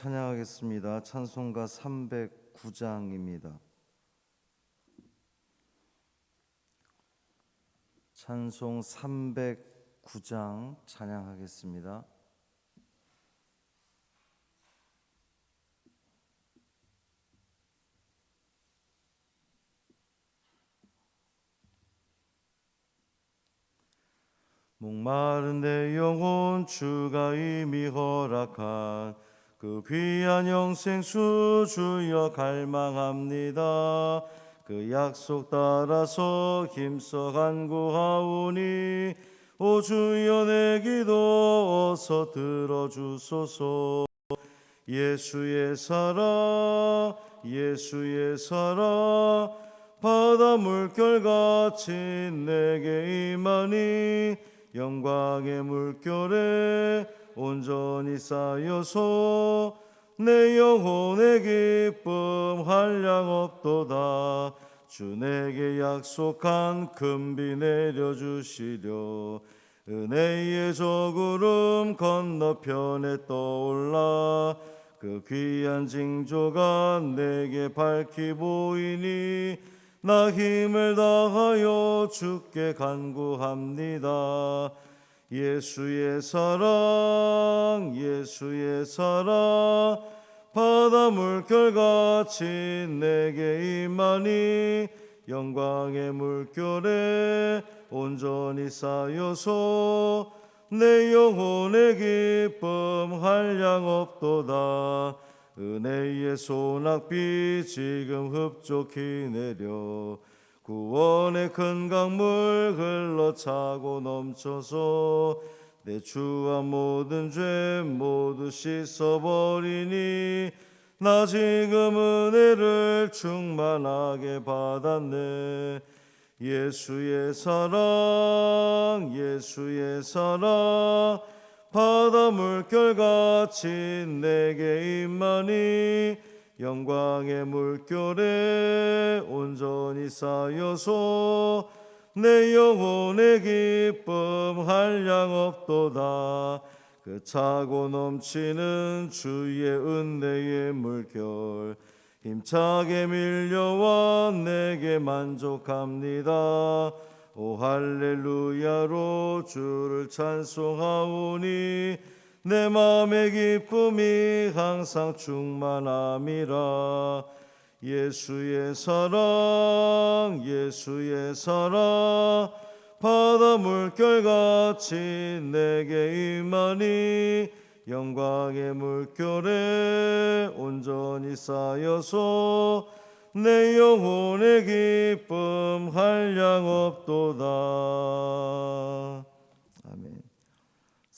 찬양하겠습니다. 찬송가 309장입니다. 찬송 309장 찬양하겠습니다. 목마른 내 영혼 주가 이미 허락한 그 귀한 영생수 주여 갈망합니다. 그 약속 따라서 힘써 간구하오니 오 주여 내 기도 어서 들어주소서 예수의 사랑 예수의 사랑 바다 물결같이 내게 임하니 영광의 물결에 온전히 쌓여서 내 영혼의 기쁨 한량 없도다 주 내게 약속한 금비 내려주시려 은혜의 저구름 건너편에 떠올라 그 귀한 징조가 내게 밝히 보이니 나 힘을 다하여 주께 간구합니다. 예수의 사랑, 예수의 사랑, 바다 물결같이 내게 임하니 영광의 물결에 온전히 쌓여서 내 영혼의 기쁨 한량 없도다. 은혜의 소낙비 지금 흡족히 내려 구원의 큰 강물 흘러 차고 넘쳐서 내 주와 모든 죄 모두 씻어버리니 나 지금 은혜를 충만하게 받았네. 예수의 사랑 예수의 사랑 바다 물결같이 내게 임하니 영광의 물결에 온전히 쌓여서 내 영혼의 기쁨 한량 없도다. 그 차고 넘치는 주의 은혜의 물결 힘차게 밀려와 내게 만족합니다. 오 할렐루야로 주를 찬송하오니 내 마음의 기쁨이 항상 충만함이라 예수의 사랑 예수의 사랑 바다 물결같이 내게 임하니 영광의 물결에 온전히 쌓여서 내 영혼의 기쁨 한량 없도다.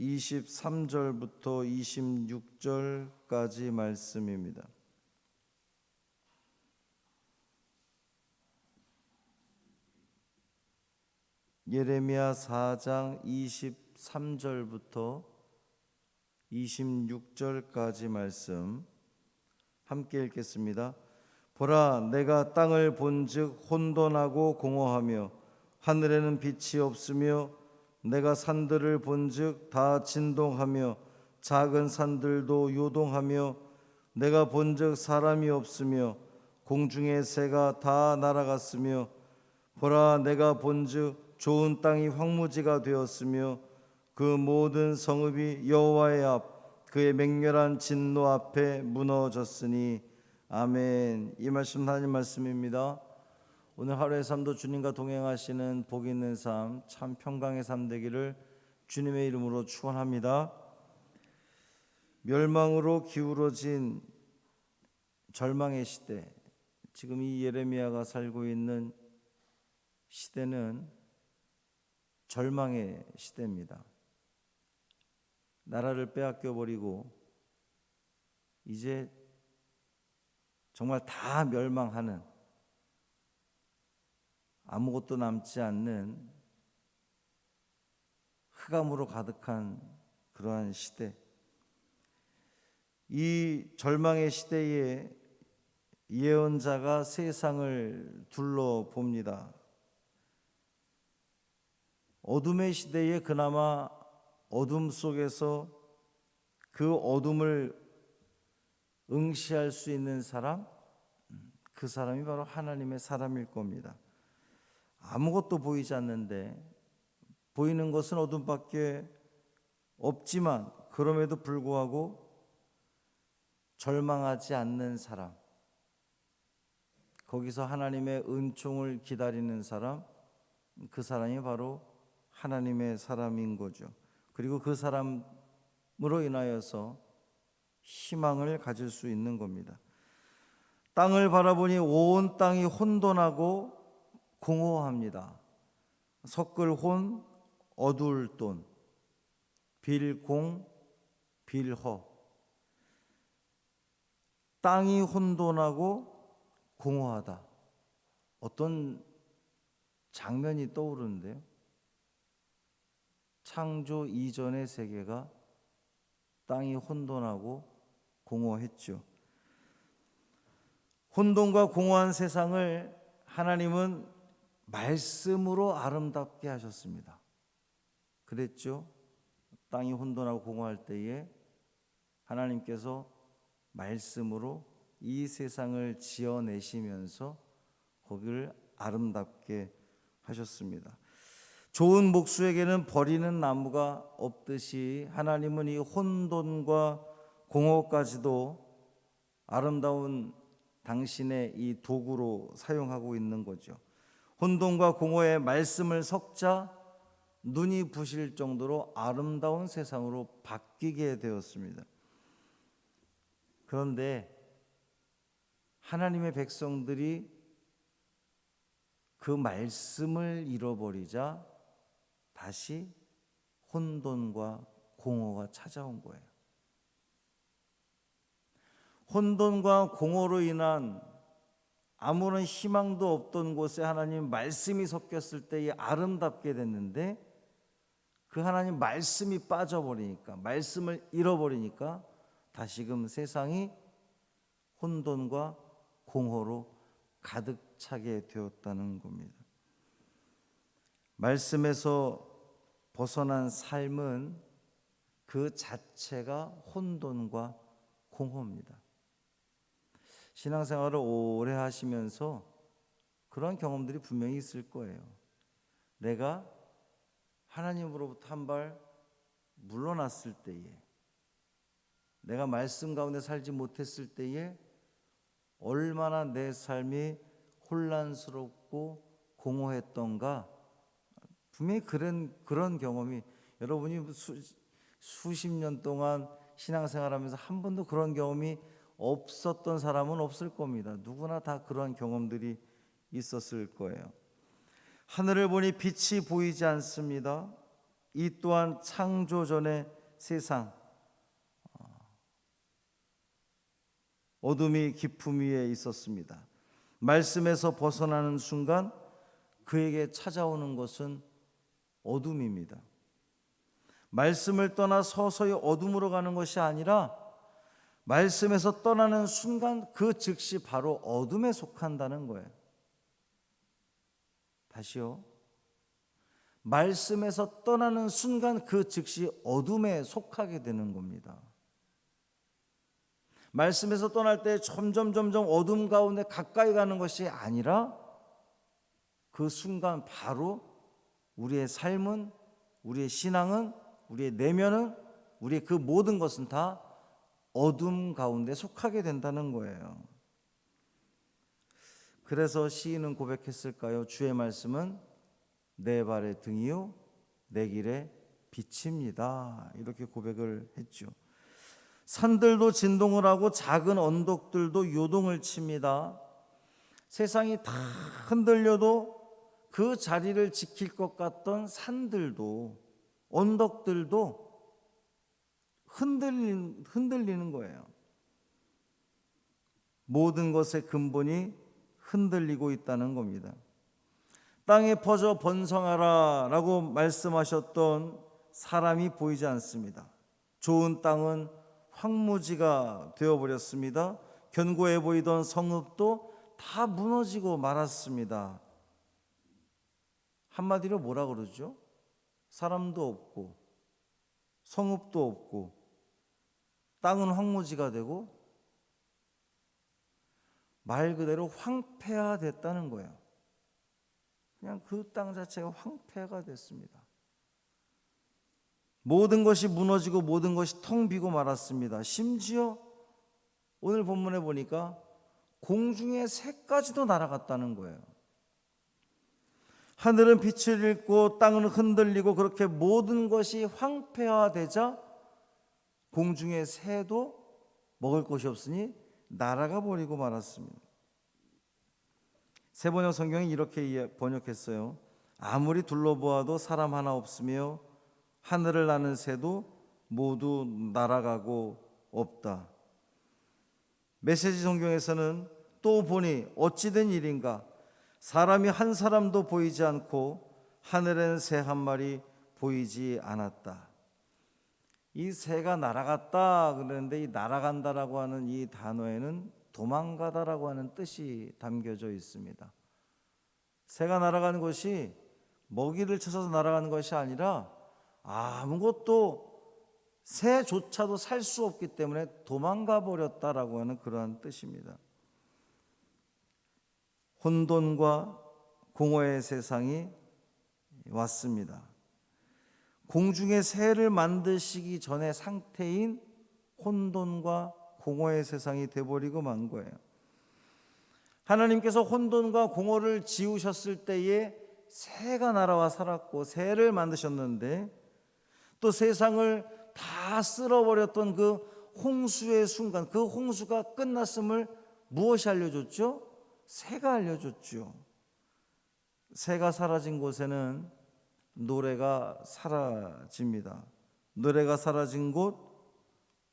23절부터 26절까지 말씀입니다. 예레미야 4장 23절부터 26절까지 말씀 함께 읽겠습니다. 보라 내가 땅을 본즉 혼돈하고 공허하며 하늘에는 빛이 없으며 내가 산들을 본즉 다 진동하며 작은 산들도 요동하며 내가 본즉 사람이 없으며 공중의 새가 다 날아갔으며 보라 내가 본즉 좋은 땅이 황무지가 되었으며 그 모든 성읍이 여호와의 앞 그의 맹렬한 진노 앞에 무너졌으니 아멘. 이 말씀 하나님 말씀입니다. 오늘 하루의 삶도 주님과 동행하시는 복 있는 삶, 참 평강의 삶 되기를 주님의 이름으로 축원합니다. 멸망으로 기울어진 절망의 시대, 지금 이 예레미야가 살고 있는 시대는 절망의 시대입니다. 나라를 빼앗겨 버리고 이제 정말 다 멸망하는 아무것도 남지 않는 흑암으로 가득한 그러한 시대. 이 절망의 시대에 예언자가 세상을 둘러봅니다. 어둠의 시대에 그나마 어둠 속에서 그 어둠을 응시할 수 있는 사람, 그 사람이 바로 하나님의 사람일 겁니다. 아무것도 보이지 않는데 보이는 것은 어둠밖에 없지만 그럼에도 불구하고 절망하지 않는 사람, 거기서 하나님의 은총을 기다리는 사람, 그 사람이 바로 하나님의 사람인 거죠. 그리고 그 사람으로 인하여서 희망을 가질 수 있는 겁니다. 땅을 바라보니 온 땅이 혼돈하고 공허합니다. 섞을혼, 어두울 돈, 빌공, 빌허. 땅이 혼돈하고 공허하다. 어떤 장면이 떠오르는데요. 창조 이전의 세계가 땅이 혼돈하고 공허했죠. 혼돈과 공허한 세상을 하나님은 말씀으로 아름답게 하셨습니다. 그랬죠? 땅이 혼돈하고 공허할 때에 하나님께서 말씀으로 이 세상을 지어내시면서 거기를 아름답게 하셨습니다. 좋은 목수에게는 버리는 나무가 없듯이 하나님은 이 혼돈과 공허까지도 아름다운 당신의 이 도구로 사용하고 있는 거죠. 혼돈과 공허의 말씀을 섞자 눈이 부실 정도로 아름다운 세상으로 바뀌게 되었습니다. 그런데 하나님의 백성들이 그 말씀을 잃어버리자 다시 혼돈과 공허가 찾아온 거예요. 혼돈과 공허로 인한 아무런 희망도 없던 곳에 하나님 말씀이 섞였을 때에 아름답게 됐는데 그 하나님 말씀이 빠져버리니까 말씀을 잃어버리니까 다시금 세상이 혼돈과 공허로 가득 차게 되었다는 겁니다. 말씀에서 벗어난 삶은 그 자체가 혼돈과 공허입니다. 신앙생활을 오래 하시면서 그런 경험들이 분명히 있을 거예요. 내가 하나님으로부터 한 발 물러났을 때에 내가 말씀 가운데 살지 못했을 때에 얼마나 내 삶이 혼란스럽고 공허했던가 분명히 그런 그런 경험이 여러분이 수, 수십 년 동안 신앙생활하면서 한 번도 그런 경험이 없었던 사람은 없을 겁니다. 누구나 다 그런 경험들이 있었을 거예요. 하늘을 보니 빛이 보이지 않습니다. 이 또한 창조 전의 세상 어둠이 깊음 위에 있었습니다. 말씀에서 벗어나는 순간 그에게 찾아오는 것은 어둠입니다. 말씀을 떠나 서서히 어둠으로 가는 것이 아니라 말씀에서 떠나는 순간 그 즉시 바로 어둠에 속한다는 거예요. 다시요. 말씀에서 떠나는 순간 그 즉시 어둠에 속하게 되는 겁니다. 말씀에서 떠날 때 점점 점점 어둠 가운데 가까이 가는 것이 아니라 그 순간 바로 우리의 삶은 우리의 신앙은 우리의 내면은 우리의 그 모든 것은 다 어둠 가운데 속하게 된다는 거예요. 그래서 시인은 고백했을까요? 주의 말씀은 내 발의 등이요 내 길의 빛입니다. 이렇게 고백을 했죠. 산들도 진동을 하고 작은 언덕들도 요동을 칩니다. 세상이 다 흔들려도 그 자리를 지킬 것 같던 산들도 언덕들도 흔들리는, 흔들리는 거예요. 모든 것의 근본이 흔들리고 있다는 겁니다. 땅에 퍼져 번성하라 라고 말씀하셨던 사람이 보이지 않습니다. 좋은 땅은 황무지가 되어버렸습니다. 견고해 보이던 성읍도 다 무너지고 말았습니다. 한마디로 뭐라 그러죠? 사람도 없고 성읍도 없고 땅은 황무지가 되고 말 그대로 황폐화 됐다는 거예요. 그냥 그 땅 자체가 황폐가 됐습니다. 모든 것이 무너지고 모든 것이 텅 비고 말았습니다. 심지어 오늘 본문에 보니까 공중의 새까지도 날아갔다는 거예요. 하늘은 빛을 잃고 땅은 흔들리고 그렇게 모든 것이 황폐화되자 공중의 새도 먹을 것이 없으니 날아가 버리고 말았습니다. 세번역 성경이 이렇게 번역했어요. 아무리 둘러보아도 사람 하나 없으며 하늘을 나는 새도 모두 날아가고 없다. 메시지 성경에서는 또 보니 어찌된 일인가 사람이 한 사람도 보이지 않고 하늘에는 새 한 마리 보이지 않았다. 이 새가 날아갔다 그러는데 이 날아간다라고 하는 이 단어에는 도망가다라고 하는 뜻이 담겨져 있습니다. 새가 날아가는 것이 먹이를 쳐서 날아가는 것이 아니라 아무것도 새조차도 살 수 없기 때문에 도망가 버렸다라고 하는 그러한 뜻입니다. 혼돈과 공허의 세상이 왔습니다. 공중의 새를 만드시기 전의 상태인 혼돈과 공허의 세상이 돼버리고 만 거예요. 하나님께서 혼돈과 공허를 지우셨을 때에 새가 날아와 살았고 새를 만드셨는데 또 세상을 다 쓸어버렸던 그 홍수의 순간 그 홍수가 끝났음을 무엇이 알려줬죠? 새가 알려줬죠. 새가 사라진 곳에는 노래가 사라집니다. 노래가 사라진 곳,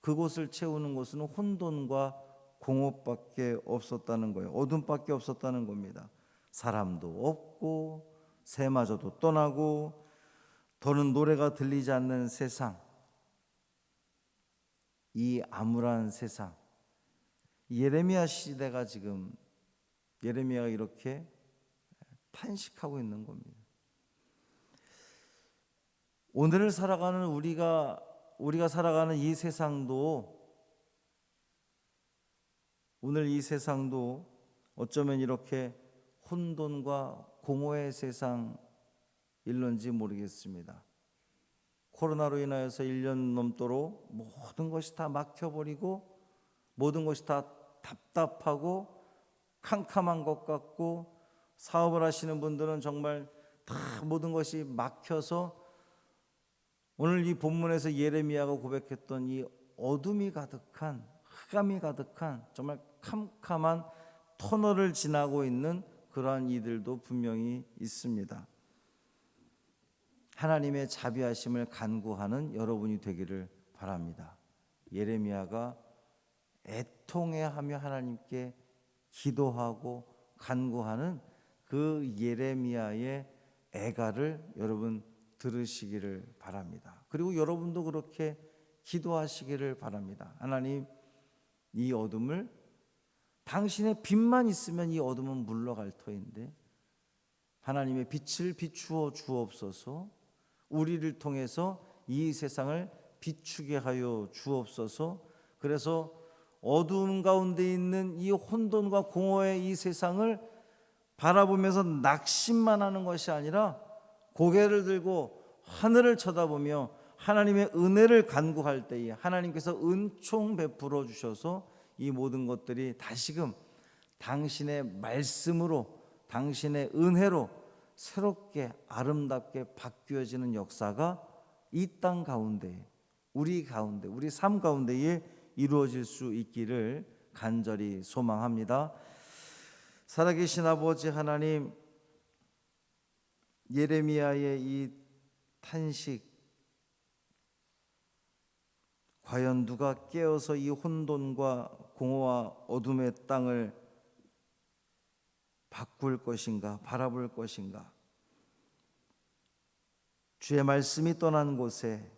그곳을 채우는 곳은 혼돈과 공업밖에 없었다는 거예요. 어둠밖에 없었다는 겁니다. 사람도 없고 새마저도 떠나고 더는 노래가 들리지 않는 세상. 이 암울한 세상. 예레미야 시대가 지금 예레미야가 이렇게 탄식하고 있는 겁니다. 오늘을 살아가는 우리가 우리가 살아가는 이 세상도 오늘 이 세상도 어쩌면 이렇게 혼돈과 공허의 세상일런지 모르겠습니다. 코로나로 인하여서 1년 넘도록 모든 것이 다 막혀버리고 모든 것이 다 답답하고 캄캄한 것 같고 사업을 하시는 분들은 정말 다 모든 것이 막혀서 오늘 이 본문에서 예레미야가 고백했던 이 어둠이 가득한 흑암이 가득한 정말 캄캄한 터널을 지나고 있는 그러한 이들도 분명히 있습니다. 하나님의 자비하심을 간구하는 여러분이 되기를 바랍니다. 예레미야가 애통해하며 하나님께 기도하고 간구하는 그 예레미야의 애가를 여러분 들으시기를 바랍니다. 그리고 여러분도 그렇게 기도하시기를 바랍니다. 하나님 이 어둠을 당신의 빛만 있으면 이 어둠은 물러갈 터인데 하나님의 빛을 비추어 주옵소서 우리를 통해서 이 세상을 비추게 하여 주옵소서 그래서 어두운 가운데 있는 이 혼돈과 공허의 이 세상을 바라보면서 낙심만 하는 것이 아니라 고개를 들고 하늘을 쳐다보며 하나님의 은혜를 간구할 때에 하나님께서 은총 베풀어 주셔서 이 모든 것들이 다시금 당신의 말씀으로 당신의 은혜로 새롭게 아름답게 바뀌어지는 역사가 이 땅 가운데 우리 가운데 우리 삶 가운데에 이루어질 수 있기를 간절히 소망합니다. 살아계신 아버지 하나님 예레미야의 이 탄식 과연 누가 깨어서 이 혼돈과 공허와 어둠의 땅을 바꿀 것인가 바라볼 것인가 주의 말씀이 떠난 곳에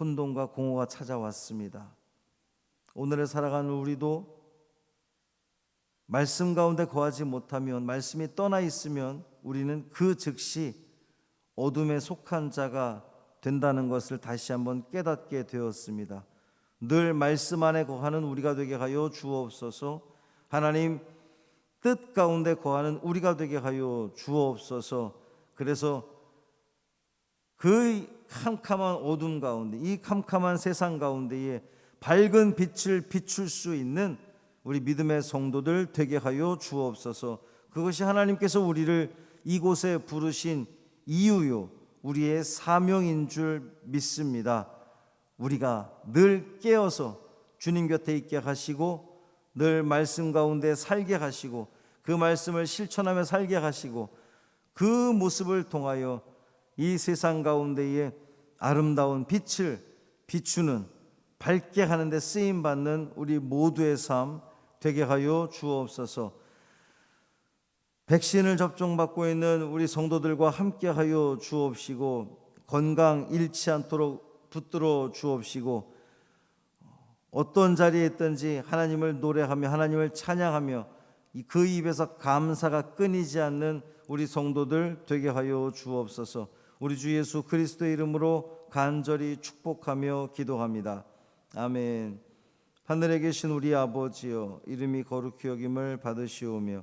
혼돈과 공허가 찾아왔습니다. 오늘을 살아가는 우리도 말씀 가운데 거하지 못하면 말씀이 떠나 있으면 우리는 그 즉시 어둠에 속한 자가 된다는 것을 다시 한번 깨닫게 되었습니다. 늘 말씀 안에 거하는 우리가 되게 하여 주옵소서. 하나님 뜻 가운데 거하는 우리가 되게 하여 주옵소서. 그래서 그 캄캄한 어둠 가운데 이 캄캄한 세상 가운데에 밝은 빛을 비출 수 있는 우리 믿음의 성도들 되게 하여 주옵소서. 그것이 하나님께서 우리를 이곳에 부르신 이유요 우리의 사명인 줄 믿습니다. 우리가 늘 깨어서 주님 곁에 있게 하시고 늘 말씀 가운데 살게 하시고 그 말씀을 실천하며 살게 하시고 그 모습을 통하여 이 세상 가운데에 아름다운 빛을 비추는 밝게 하는데 쓰임 받는 우리 모두의 삶 되게 하여 주옵소서. 백신을 접종받고 있는 우리 성도들과 함께 하여 주옵시고 건강 잃지 않도록 붙들어 주옵시고 어떤 자리에 있든지 하나님을 노래하며 하나님을 찬양하며 그 입에서 감사가 끊이지 않는 우리 성도들 되게 하여 주옵소서. 우리 주 예수 그리스도의 이름으로 간절히 축복하며 기도합니다. 아멘. 하늘에 계신 우리 아버지여 이름이 거룩히 여김을 받으시오며